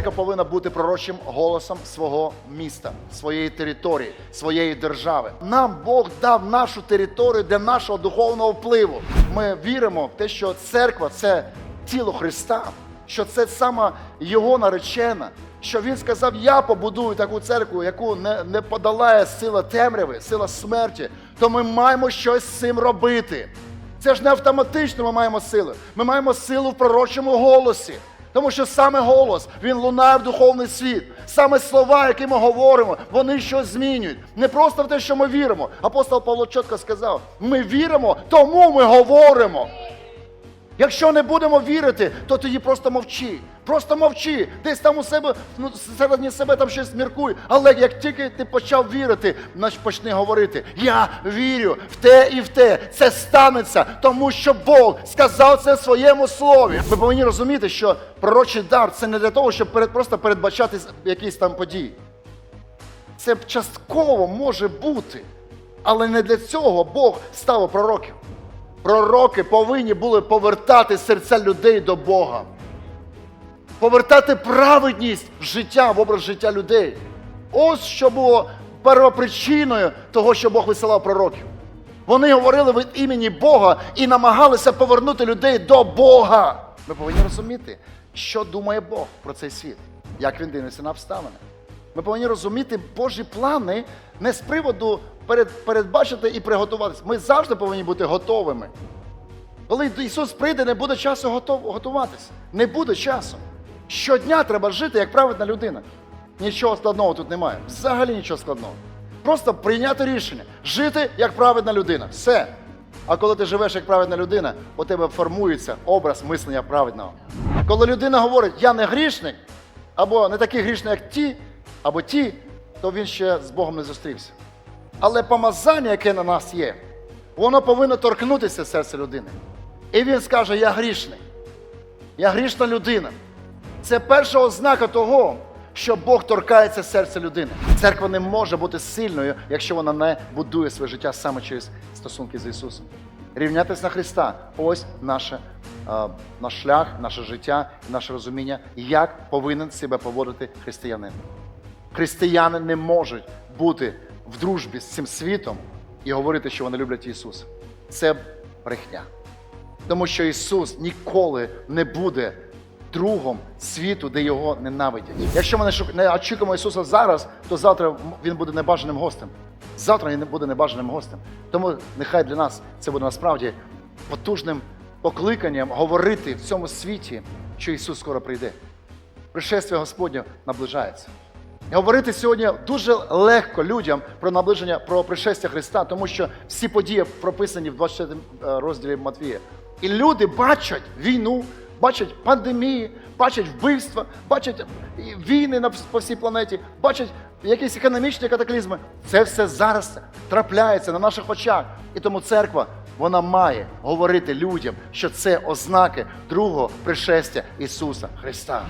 церква повинна бути пророчим голосом свого міста, своєї території, своєї держави. Нам Бог дав нашу територію для нашого духовного впливу. Ми віримо в те, що церква це тіло Христа, що це саме його наречена. Що він сказав: Я побудую таку церкву, яку не, не подолає сила темряви, сила смерті. То ми маємо щось з цим робити. Це ж не автоматично ми маємо сили. Ми маємо силу в пророчому голосі. Тому що саме голос він лунає в духовний світ. Саме слова, які ми говоримо, вони щось змінюють. Не просто в те, що ми віримо. Апостол Павло чітко сказав: ми віримо, тому ми говоримо. Якщо не будемо вірити, то тоді просто мовчи. Просто мовчи. Десь там у себе, ну, середні себе там щось міркуй. Але як тільки ти почав вірити, значить почни говорити: Я вірю в те і в те. Це станеться, тому що Бог сказав це в своєму слові. Ми повинні розуміти, що пророчий дар це не для того, щоб перед, просто передбачати якісь там події. Це частково може бути. Але не для цього Бог ставив пророків. Пророки повинні були повертати серця людей до Бога, повертати праведність в життя, в образ життя людей. Ось що було первопричиною того, що Бог висилав пророків. Вони говорили від імені Бога і намагалися повернути людей до Бога. Ми повинні розуміти, що думає Бог про цей світ, як він дивиться на обставини. Ми повинні розуміти Божі плани не з приводу перед, передбачити і приготуватися. Ми завжди повинні бути готовими. Коли Ісус прийде, не буде часу готов, готуватися. Не буде часу. Щодня треба жити як праведна людина. Нічого складного тут немає. Взагалі нічого складного. Просто прийняти рішення, жити як праведна людина. Все. А коли ти живеш як праведна людина, у тебе формується образ мислення праведного. Коли людина говорить, я не грішник, або не такий грішний, як ті, або ті, то він ще з Богом не зустрівся. Але помазання, яке на нас є, воно повинно торкнутися серця людини. І він скаже: Я грішний. Я грішна людина. Це перша ознака того, що Бог торкається серця людини. Церква не може бути сильною, якщо вона не будує своє життя саме через стосунки з Ісусом. Рівнятися на Христа ось наше, е, наш шлях, наше життя, наше розуміння, як повинен себе поводити християнин. Християни не можуть бути в дружбі з цим світом і говорити, що вони люблять Ісуса. Це брехня. Тому що Ісус ніколи не буде другом світу, де його ненавидять. Якщо ми не очікуємо Ісуса зараз, то завтра Він буде небажаним гостем. Завтра Він буде небажаним гостем. Тому нехай для нас це буде насправді потужним покликанням говорити в цьому світі, що Ісус скоро прийде. Пришествие Господнє наближається. Говорити сьогодні дуже легко людям про наближення про пришестя Христа, тому що всі події прописані в 24 розділі Матвія. І люди бачать війну, бачать пандемії, бачать вбивства, бачать війни на по всій планеті, бачать якісь економічні катаклізми. Це все зараз трапляється на наших очах. І тому церква вона має говорити людям, що це ознаки другого пришестя Ісуса Христа.